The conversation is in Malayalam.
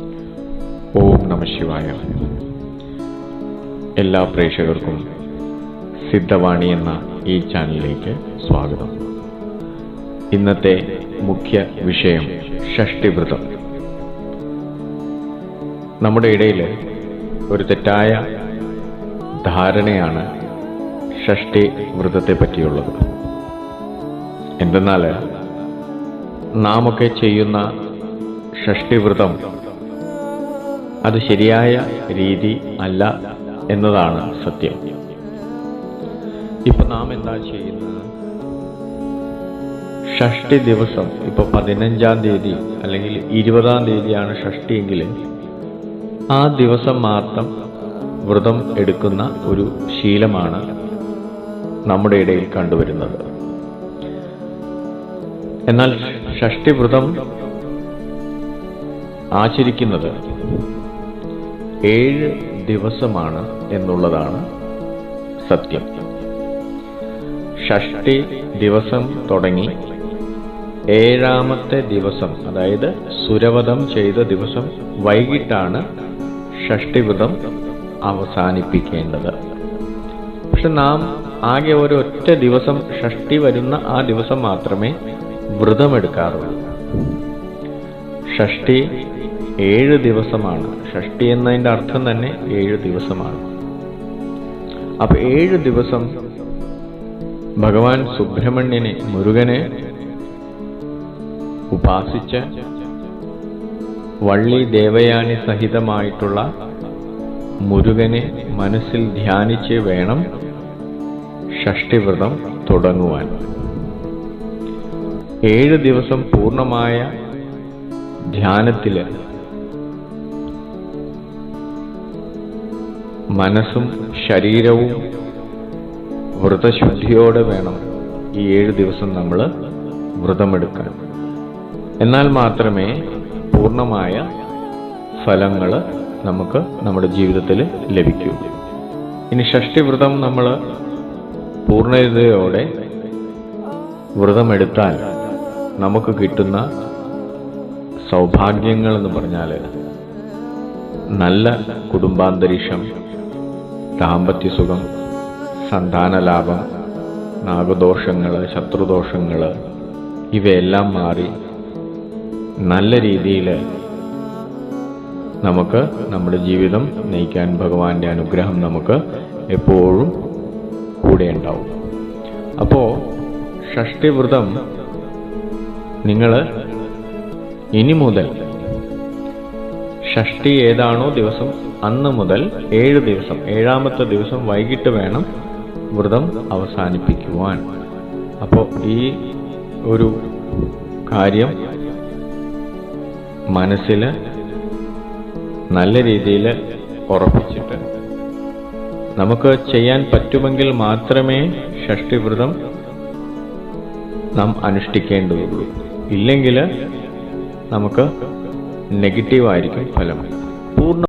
ഓം നമ ശിവായ. എല്ലാ പ്രേക്ഷകർക്കും സിദ്ധവാണി എന്ന ഈ ചാനലിലേക്ക് സ്വാഗതം. ഇന്നത്തെ മുഖ്യ വിഷയം ഷഷ്ടിവ്രതം. നമ്മുടെ ഇടയിൽ ഒരു തെറ്റായ ധാരണയാണ് ഷഷ്ടി വ്രതത്തെ പറ്റിയുള്ളത്. എന്തെന്നാൽ നാമൊക്കെ ചെയ്യുന്ന ഷഷ്ടിവ്രതം അത് ശരിയായ രീതി അല്ല എന്നതാണ് സത്യം. ഇപ്പൊ നാം എന്താ ചെയ്യുന്നത്? ഷഷ്ടി ദിവസം ഇപ്പൊ പതിനഞ്ചാം തീയതി അല്ലെങ്കിൽ ഇരുപതാം തീയതിയാണ് ഷഷ്ടിയെങ്കിൽ ആ ദിവസം മാത്രം വ്രതം എടുക്കുന്ന ഒരു ശീലമാണ് നമ്മുടെ ഇടയിൽ കണ്ടുവരുന്നത്. എന്നാൽ ഷഷ്ടി വ്രതം ആചരിക്കുന്നത് ഏഴ് ദിവസമാണ് എന്നുള്ളതാണ് സത്യം. ഷഷ്ടി ദിവസം തുടങ്ങി ഏഴാമത്തെ ദിവസം അതായത് സുരവധം ചെയ്ത ദിവസം വൈകിട്ടാണ് ഷഷ്ടിവ്രതം അവസാനിപ്പിക്കേണ്ടത്. പക്ഷെ നാം ആകെ ഒരൊറ്റ ദിവസം ഷഷ്ടി വരുന്ന ആ ദിവസം മാത്രമേ വ്രതമെടുക്കാറുള്ളൂ. ഷഷ്ടി ഏഴ് ദിവസമാണ്. ഷഷ്ടി എന്നതിന്റെ അർത്ഥം തന്നെ ഏഴ് ദിവസമാണ്. അപ്പൊ ഏഴ് ദിവസം ഭഗവാൻ സുബ്രഹ്മണ്യനെ മുരുകനെ ഉപാസിച്ച് വള്ളി ദേവയാനി സഹിതമായിട്ടുള്ള മുരുകനെ മനസ്സിൽ ധ്യാനിച്ച് വേണം ഷഷ്ടിവ്രതം തുടങ്ങുവാൻ. ഏഴ് ദിവസം പൂർണമായ ധ്യാനത്തിൽ മനസ്സും ശരീരവും വ്രതശുദ്ധിയോടെ വേണം ഈ ഏഴ് ദിവസം നമ്മൾ വ്രതമെടുക്കാൻ. എന്നാൽ മാത്രമേ പൂർണമായ ഫലങ്ങൾ നമുക്ക് നമ്മുടെ ജീവിതത്തിൽ ലഭിക്കൂ. ഇനി ഷഷ്ടിവ്രതം നമ്മൾ പൂർണതയോടെ വ്രതമെടുത്താൽ നമുക്ക് കിട്ടുന്ന സൗഭാഗ്യങ്ങൾ എന്ന് പറഞ്ഞാൽ നല്ല കുടുംബാന്തരീക്ഷം ദാമ്പത്യ സുഖം സന്താനലാഭം നാഗദോഷങ്ങൾ ശത്രുദോഷങ്ങൾ ഇവയെല്ലാം മാറി നല്ല രീതിയിൽ നമുക്ക് നമ്മുടെ ജീവിതം നയിക്കാൻ ഭഗവാന്റെ അനുഗ്രഹം നമുക്ക് എപ്പോഴും കൂടെ ഉണ്ടാവും. അപ്പോൾ ഷഷ്ടിവ്രതം നിങ്ങൾ ഇനി മുതൽ. ഷഷ്ടി ഏതാണോ ദിവസം അന്ന് മുതൽ ഏഴ് ദിവസം ഏഴാമത്തെ ദിവസം വൈകിട്ട് വേണം വ്രതം അവസാനിപ്പിക്കുവാൻ. അപ്പോൾ ഈ ഒരു കാര്യം മനസ്സിൽ നല്ല രീതിയിൽ ഉറപ്പിച്ചിട്ട് നമുക്ക് ചെയ്യാൻ പറ്റുമെങ്കിൽ മാത്രമേ ഷഷ്ടിവ്രതം നാം അനുഷ്ഠിക്കേണ്ടതുള്ളൂ. ഇല്ലെങ്കിൽ നമുക്ക് നെഗറ്റീവായിരിക്കും ഫലം. പൂർണ